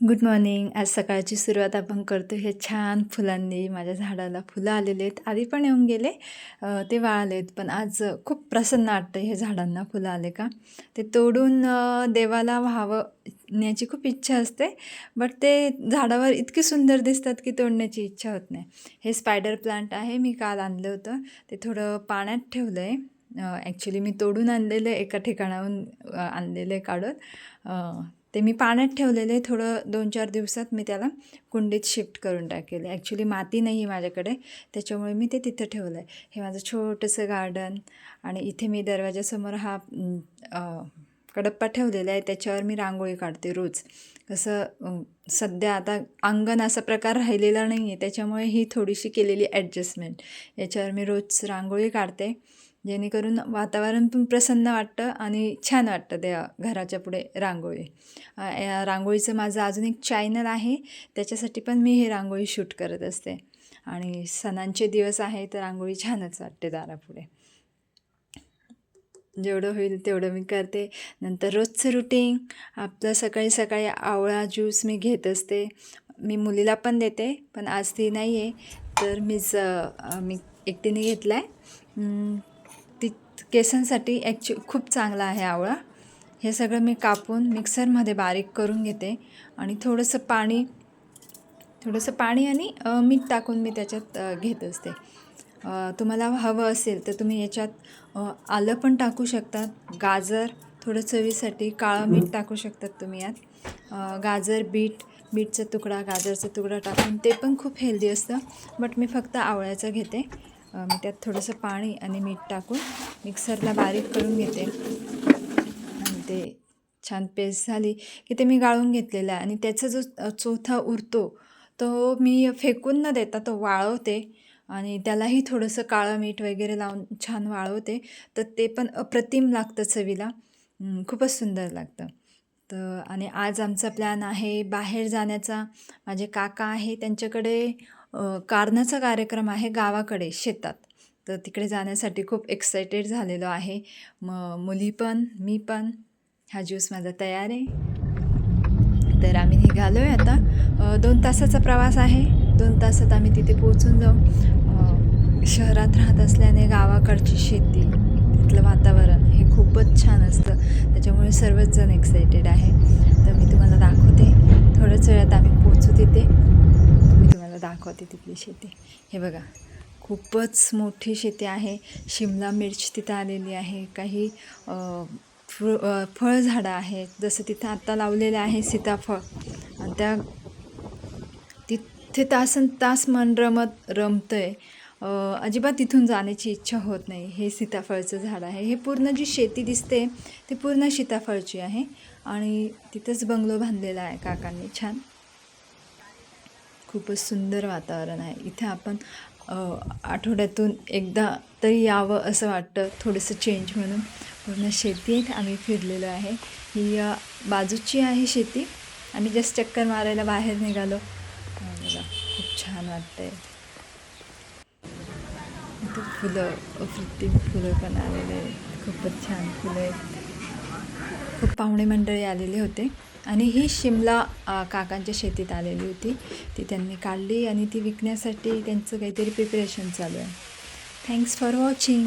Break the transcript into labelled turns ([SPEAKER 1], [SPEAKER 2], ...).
[SPEAKER 1] Good morning आज सकाळची सुरुवात आपण करतो हे छान फुलांनी. माझ्या झाडाला फुलं आलेले आहेत. आधी पण येऊन गेले ते वाळलेत पण आज खूप प्रसन्न वाटतं हे झाडांना फुलं आले का? ते तोडून देवाला व्हावं न्याची खूप इच्छा असते. बट ते झाडावर इतके सुंदर दिसतात की तोडण्याची इच्छा होत नाही. हे स्पायडर प्लांट आहे. मी काल आणलं होतं. ते थोडं पाण्यात ठेवलं आहे ॲक्च्युली मी तोडून आणलेलं आहे. एका ठिकाणाहून आणलेलं आहे काढून. ते मी पाण्यात ठेवलेलं आहे थोडं दोन चार दिवसात मी त्याला कुंडीत शिफ्ट करून टाकेल. ॲक्च्युली माती नाही आहे माझ्याकडे त्याच्यामुळे मी ते तिथं ठेवलं आहे हे माझं छोटंसं गार्डन आणि इथे मी दरवाजासमोर हा कडप्पा ठेवलेला आहे. त्याच्यावर मी रांगोळी काढते रोज. कसं सध्या आता अंगण असा प्रकार राहिलेला नाही आहे त्याच्यामुळे ही थोडीशी केलेली ॲडजस्टमेंट याच्यावर मी रोज रांगोळी काढते. जेणेकरून वातावरण पण प्रसन्न वाटतं आणि छान वाटतं त्या घराच्या पुढे रांगोळी. या रांगोळीचं माझं अजून एक चॅनल आहे. त्याच्यासाठी पण मी हे रांगोळी शूट करत असते. आणि सणांचे दिवस आहे तर रांगोळी छानच वाटते दारापुढे. जेवढं होईल तेवढं मी करते. नंतर रोजचं रुटीन आपलं सकाळी सकाळी आवळा ज्यूस मी घेत असते. मी मुलीला पण देते पण आज ती नाही आहे तर मीच मी एकटीने घेतला आहे केसांसाठी ॲक्च्यु खूप चांगला आहे आवळा. हे सगळं मी कापून मिक्सरमध्ये बारीक करून घेते. आणि थोडंसं पाणी थोडंसं पाणी आणि मीठ टाकून मी त्याच्यात घेत असते. तुम्हाला हवं असेल तर तुम्ही याच्यात आलं पण टाकू शकतात गाजर थोडं चवीसाठी काळं मीठ टाकू शकतात तुम्ही यात. गाजर बीट बीटचा तुकडा गाजरचा तुकडा टाकून ते पण खूप हेल्दी असतं. बट मी फक्त आवळ्याचं घेते. मी त्यात थोडंसं पाणी आणि मीठ टाकून मिक्सरला बारीक करून घेते. आणि ते छान पेस्ट झाली की ते मी गाळून घेतलेलं आहे. आणि त्याचा जो चोथा उरतो तो मी फेकून न देता तो वाळवते. आणि त्यालाही थोडंसं काळं मीठ वगैरे लावून छान वाळवते. तर ते पण अप्रतिम लागतं चवीला. खूपच सुंदर लागतं. तर आणि आज आमचा प्लॅन आहे बाहेर जाण्याचा. माझे काका आहे त्यांच्याकडे कारणाचा कार्यक्रम आहे गावाकडे शेतात. तर तिकडे जाण्यासाठी खूप एक्सायटेड झालेलो आहे. मग मुली पण मी पण. हा ज्यूस माझा तयार आहे. तर आम्ही निघालो आहे आता दोन तासाचा प्रवास आहे. दोन तासात आम्ही तिथे पोहोचून जाऊ. शहरात राहत असल्याने गावाकडची शेती तिथलं वातावरण हे खूपच छान असतं. त्याच्यामुळे सर्वच जण एक्सायटेड आहे. तर मी तुम्हाला दाखवते. थोड्याच वेळात आम्ही पोचू तिथे. दाखवते तिथली शेती. हे बघा खूपच मोठी शेती आहे. शिमला मिर्च तिथं आलेली आहे. काही अ, फळझाडं आहेत. जसं तिथं आत्ता लावलेलं आहे सीताफळ. आणि त्या तिथे तासन तास मन रमत रमतं आहे अजिबात तिथून जाण्याची इच्छा होत नाही. हे सीताफळचं झाड आहे. हे पूर्ण जी शेती दिसते ती पूर्ण सीताफळची आहे. आणि तिथंच बंगलो बांधलेला आहे काकांनी. छान. खूपच सुंदर वातावरण आहे. इथे आपण आठवड्यातून एकदा तरी यावं असं वाटतं थोडंसं चेंज म्हणून. पूर्ण शेती आहे आम्ही फिरलेलो आहे. ही बाजूची आहे शेती आम्ही जस्ट चक्कर मारायला बाहेर निघालो. मला खूप छान वाटतंय. इथं फुलं अप्रतिम फुलं पण आलेले आहेत. खूपच छान फुलं आहेत. खूप पाहुणे मंडळी आलेले होते. आणि ही शिमला काकांच्या शेतीत आलेली होती. ती त्यांनी काढली आणि ती विकण्यासाठी त्यांचं काहीतरी प्रिपरेशन चालू आहे. Thanks for watching